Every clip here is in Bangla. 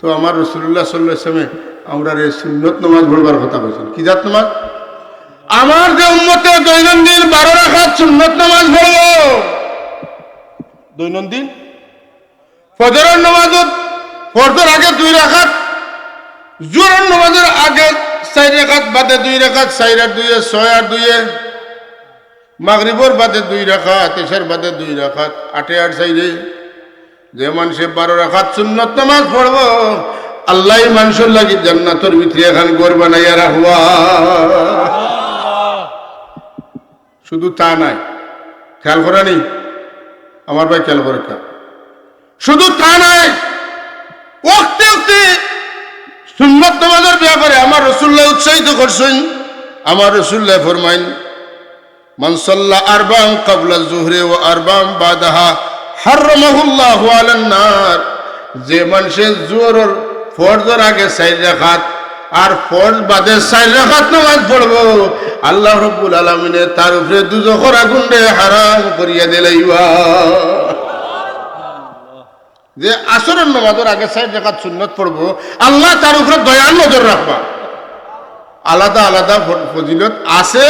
তো আমার রসুল্লাহ সাল্লাহ ইসলামে আমরা রে সুন্নত নমাজ পড়বার কথা বলছেন। কি জাত নমাজ? আমার যে উন্মতে দৈনন্দিন বারো রাখাত সুন্নত নামাজ পড়ব দৈনন্দিন? ফজরের নামাজত ফজর আগে দুই রাখাত জোরের নামাজের আগে চার রেখাত, বাদে দুই রেখাত, চার আর দুইয়ে ছয় আর দুইয়ে মাগরিবর বাদে দুই রাখাত এসার বাদে দুই রাখাত, আটে আর চাইরে যে মানুষে বারো রাখাত সুন্নত নামাজ পড়ব আল্লাহ মানুষের লাগি জান্নাতর ভিতরে এখন গোর বানাইয়া রাখবা। শুধু তা নাই, খেয়াল করা নেই? আমার ভাই খেয়াল করে শুধু তা নাই ওক্তে ওক্তে সুন্নত নামাজের ব্যাপারে আমার রসুল্লাহ উৎসাহিত করছেন। আমার রসুল্লাহ ফরমাইন মানসল্লা আরবাম কাবলা জুহরে ও আরবাম বাদাহা হারমাহুল্লাহ আলান নার। যে মানুষের জোরর ফরজর আগে সাইড রাখাত আর ফরজ বাদে সাইড রাখাত নামাজ পড়ব, আল্লাহ রব্বুল আলমিনে তার উপরে দুজখর আগুনে হারাম করিয়া দিলাইবা যে আসরের নামাজের আগে সাইড রাখাত সুন্নত পড়ব, আল্লাহ তার উপরে দয়ার নজর রাখবা। আলাদা আলাদা ফজিলত আছে,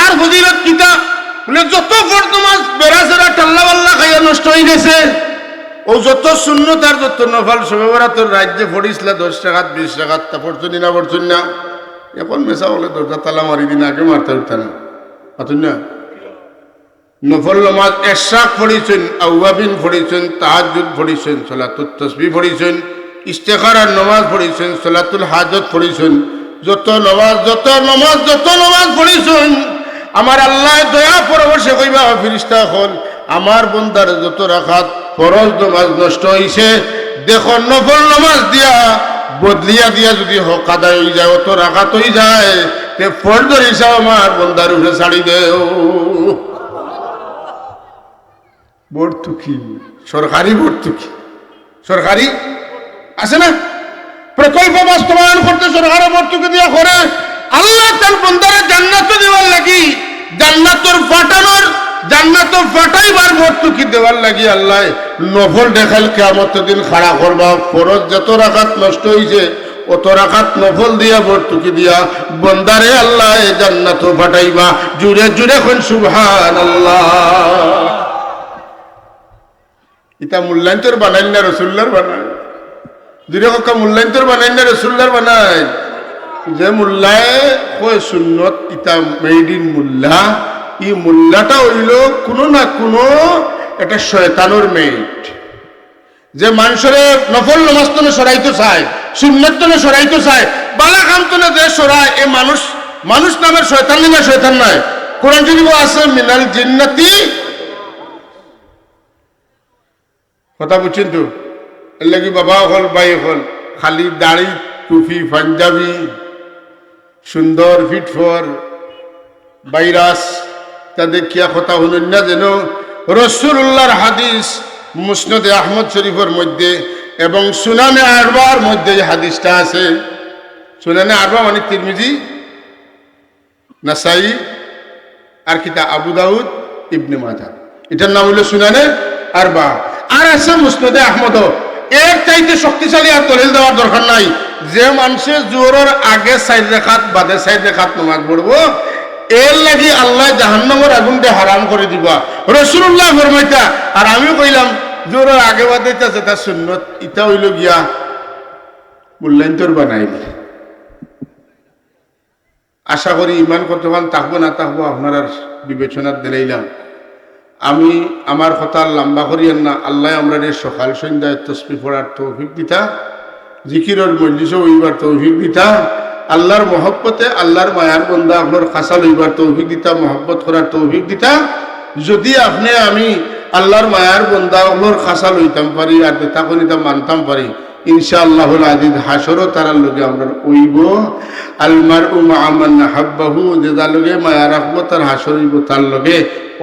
আর ফজিলত কিতা বলে, যত ফর নামাজ বেড়াচেরা টাল্লা বাল্লা খাইয়া নষ্ট হয়ে গেছে, ও যত শূন্য তার যত নফাল সবেবরা তোর রাজ্যে ফড়িসলা দশ টাকাত, বিশ টাকাত, তা পড়ছুনি না পড়ছুন না। এখন মেশা বলে, দরজা তালা মারি দিন, আগে মারতে উঠতে না পাতুন না? নফল নমাজ এশাক পড়িছেন আউয়াবিন পড়িছেন তাহাজুদ পড়িছেন সলাতুল তসবি পড়িছেন ইস্তেখার আর নমাজ পড়িছেন সলাতুল হাজত পড়িছেন যত নমাজ যত নমাজ যত নমাজ পড়িছেন আমার আল্লাহ দয়া ফিরিস্তা আমার বন্দার যত রাখাত ফরজ নমাজ নষ্ট হইছে, দেখো নফল নমাজ দিয়া বদলিয়া দিয়া যদি হক আদায় হয়ে যায়, অত রাখাত হয়ে যায়, তে ফর্জর আমার বন্দার উঠে ছাড়ি দেও। ভর্তুকি, সরকারি ভর্তুকি। সরকারি? আছে না? প্রকল্প বাস্তবায়ন করতে সরকারের ভর্তুকি দিয়া করে, আল্লাহ তার বন্দারে জান্নাত দেওয়ার লাগি জান্নাতর ফাটানোর জান্নাত তো ফাটাইবার ভর্তুকি দেওয়ার লাগি আল্লাহ। নফল দেখাল কেমত দিন খাড়া করবা। ফরজ যত রাখাত নষ্ট হয়েছে অত রাখাত নফল দিয়া ভর্তুকি দিয়া বন্দারে আল্লাহ জান্নাত ফাটাইবা। জুড়ে জুড়ে কোন সুবহান আল্লাহ ইতা মূল্যায়ন্তর বানাইল না রসুল্লার বানায় দুইটা কথা মূল্যায়ন্তর বানাইল না রসুল্লার বানায় যে মূল্যায় কয় সুন্নত, ইতা মেড ইন মুল্লা ই মুল্লাটা হইল কোনো না কোনো একটা শয়তানোর মেট। যে মানুষের নফল নমাজ তনে সরাইতে চায়, সুন্নত তনে সরাইতে চায়, বালা কাম তনে যে সরায়, এ মানুষ মানুষ নামের শয়তান না শয়তান নয়। কোরআন যদি আছে, মিনাল জিন্নাতি। কথা বুঝছেন তো? লাগি বাবা হল ভাই হল, খালি দাড়ি, টুপি, পাঞ্জাবি, সুন্দর ফিটফর ভাইরাস তা দেখিয়া কথা শুনুন না যেন? রসুল্লাহর হাদিস মুসনদে আহমদ শরীফের মধ্যে এবং সুনানে আরবার মধ্যে এই হাদিসটা আছে। সুনানে আরবা মানে তিরমিজি, নাসাই, আর কিতা আবু দাউদ, ইবনে মাজা এটার নাম হলো সুনানে আরবা আর আছে মুসনদে আহমদ এর চাইতে শক্তিশালী আর দলিল দেওয়ার দরকার নাই। যে মানুষের জোরের আগে সাইড রেখাত, বাদে সাইড রেখাত নমাজ পড়ব এর লাগি আল্লাহ জাহান্নামের আগুনটা হারাম করে দিবা। রসুল্লাহ ফরমাইতা, আর আমি কইলাম জোরের আগে বাদে আছে তার সুন্নত ইটা হইল গিয়া মূল্যায়ন্তর বানাইলে আশা করি ইমান কতক্ষণ থাকব না থাকব আপনার বিবেচনার দিলাইলাম। আমি আমার কথা লম্বা করিয়েন না, আল্লাহ আমরা সকাল সন্ধ্যায় তসবি পড়ার তৌফিক দিতা, জিকিরর মজলিস ওইবার তৌফিক দিতা। আল্লাহর মহব্বতে, আল্লাহর মায়ার বন্দা আপনার খাসা লইবার তৌফিক দিতা, মহব্বত করার তৌফিক দিতা। যদি আপনি আমি আল্লাহর মায়ার বন্দা আপনার খাসা লইতাম পারি, আর দেতা করিতাম, মানতাম পারি ইনশাআল্লাহ আজিজ হাসরও তারার লগে আমরা ওইব আলমার উ মামান হাব্বাহু, যে যার লগে মায়া রাখব, তার হাসর তার লগে।